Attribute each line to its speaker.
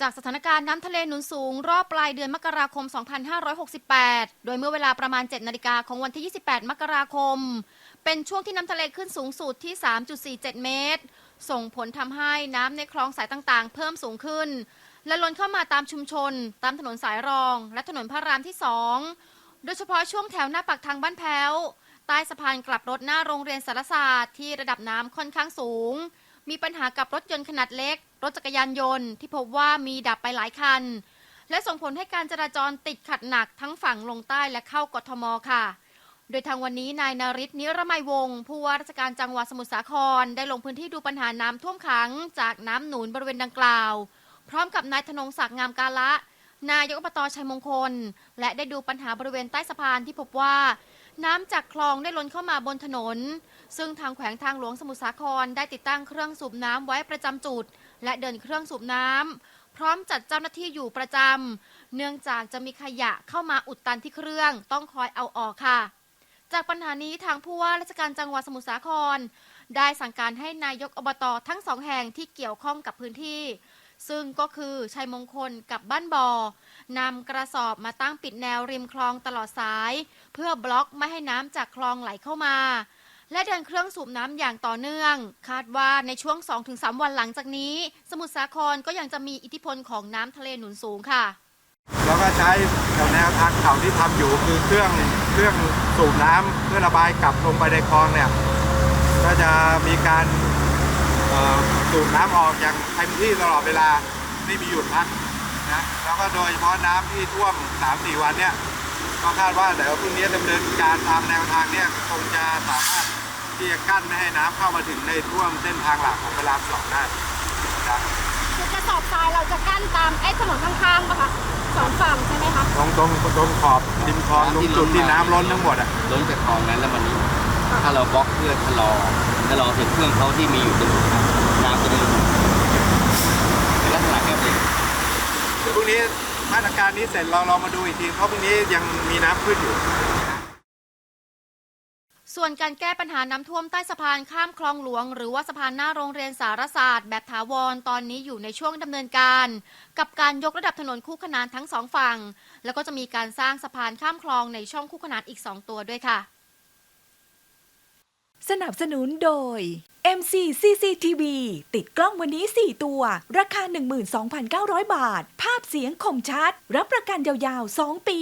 Speaker 1: จากสถานการณ์น้ำทะเลหนุนสูง รอบปลายเดือนมกราคม 2568 โดยเมื่อเวลาประมาณ 7 นาฬิกาของวันที่ 28 มกราคม เป็นช่วงที่น้ำทะเลขึ้นสูงสุดที่ 3.47 เมตร ส่งผลทำให้น้ำในคลองสายต่างๆ เพิ่มสูงขึ้น และล้นเข้ามาตามชุมชน ตามถนนสายรอง และถนนพระรามที่ 2 โดยเฉพาะช่วงแถวหน้าปากทางบ้านแพ้ว ใต้สะพานกลับรถหน้าโรงเรียนสารศาสตร์ที่ระดับน้ำค่อนข้างสูง มีปัญหากับรถยนต์ขนาดเล็ก รถจักรยานยนต์ที่พบว่ามีดับไปหลายคัน และส่งผลให้การจราจรติดขัดหนักทั้งฝั่งลงใต้และเข้ากทมค่ะ โดยทางวันนี้นายนาริศนิรมัยวงศ์ผู้ว่าราชการจังหวัดสมุทรสาคร ได้ลงพื้นที่ดูปัญหาน้ำท่วมขัง จากน้ำหนุนบริเวณดังกล่าว พร้อมกับนายธนงศักดิ์งามกาละนายกอบตชัยมงคล และได้ดูปัญหาบริเวณใต้สะพานที่พบว่า น้ำจากคลองได้ล้นเข้ามาบนถนน ซึ่งทางแขวงทางหลวงสมุทรสาครได้ติดตั้งเครื่องสูบน้ำไว้ประจำจุด และเดินเครื่องสูบน้ำพร้อมจัดเจ้าหน้าที่อยู่ประจำเนื่องจากจะมีขยะเข้ามาอุดตันที่เครื่อง ต้องคอยเอาออกค่ะ จากปัญหานี้ทางผู้ว่าราชการจังหวัดสมุทรสาคร ได้สั่งการให้นายกอบตทั้งสองแห่งที่เกี่ยวข้องกับพื้นที่ ซึ่งก็คือชัยมงคลกับบ้านบอนำกระสอบมาตั้งปิดแนวริมคลองตลอดสาย เพื่อบล็อกไม่ให้น้ำจากคลองไหลเข้ามา และเดินเครื่องสูบน้ำอย่างต่อเนื่อง คาดว่าในช่วง 2-3 วันหลังจากนี้ สมุทรสาครก็ยังจะมีอิทธิพลของน้ำทะเลหนุนสูงค่ะ
Speaker 2: แล้วก็ใช้แนวทางเก่าที่ทำอยู่คือเครื่องเครื่องสูบน้ำเพื่อระบายกลับลงไปในคลองเนี่ยก็จะมีการ สูบน้ำออกอย่างเต็มที่ตลอดเวลาไม่มีหยุดพักนะแล้วก็โดยเฉพาะน้ำที่ท่วม3-4วันเนี่ยก็คาดว่าเดี๋ยวพรุ่งนี้ดำเนินการตามแนวทางเนี่ยคงจะสามารถที่จะกั้นไม่ให้น้ำเข้ามาถึงในท่วมเส้นทางหลักของพระรามสองได้นะ
Speaker 3: คือกระสอบทรายเราจะกั้นตามไอ้ถนนข้างๆปะคะสองฝั่งใช่ไหมคะ
Speaker 2: ตรงตรงตรงขอบริมคลองตรงจุดที่น้ำล้นทั้งหมดอะ
Speaker 4: ล้นจากคลองนั้นแล้วมันถ้าเราบล็อกเพื่อชะลอ ชะลอเสร็จเครื่องเขาที่มีอยู่ตรงนี้ครับน้ำจะไม่ลงเป็นลักษณะแบบนี้
Speaker 2: เดี๋ยวพรุ่งนี้มาตรการนี้เสร็จเราเรามาดูอีกทีเพราะพรุ่งนี้ยังมีน้ำขึ้นอยู่
Speaker 1: ส่วนการแก้ปัญหาน้ำท่วมใต้สะพานข้ามคลองหลวง หรือว่าสะพานหน้าโรงเรียนสารศาสตร์ แบบถาวรตอนนี้อยู่ในช่วงดำเนินการ กับการยกระดับถนนคู่ขนานทั้งสองฝั่ง แล้วก็จะมีการสร้างสะพานข้ามคลองในช่องคู่ขนานอีก 2 ตัวด้วยค่ะ
Speaker 5: สนับสนุนโดย MC CCTV ติดกล้องวันนี้ 4 ตัว ราคา 12,900 บาท ภาพเสียงคมชัด รับประกันยาวๆ 2 ปี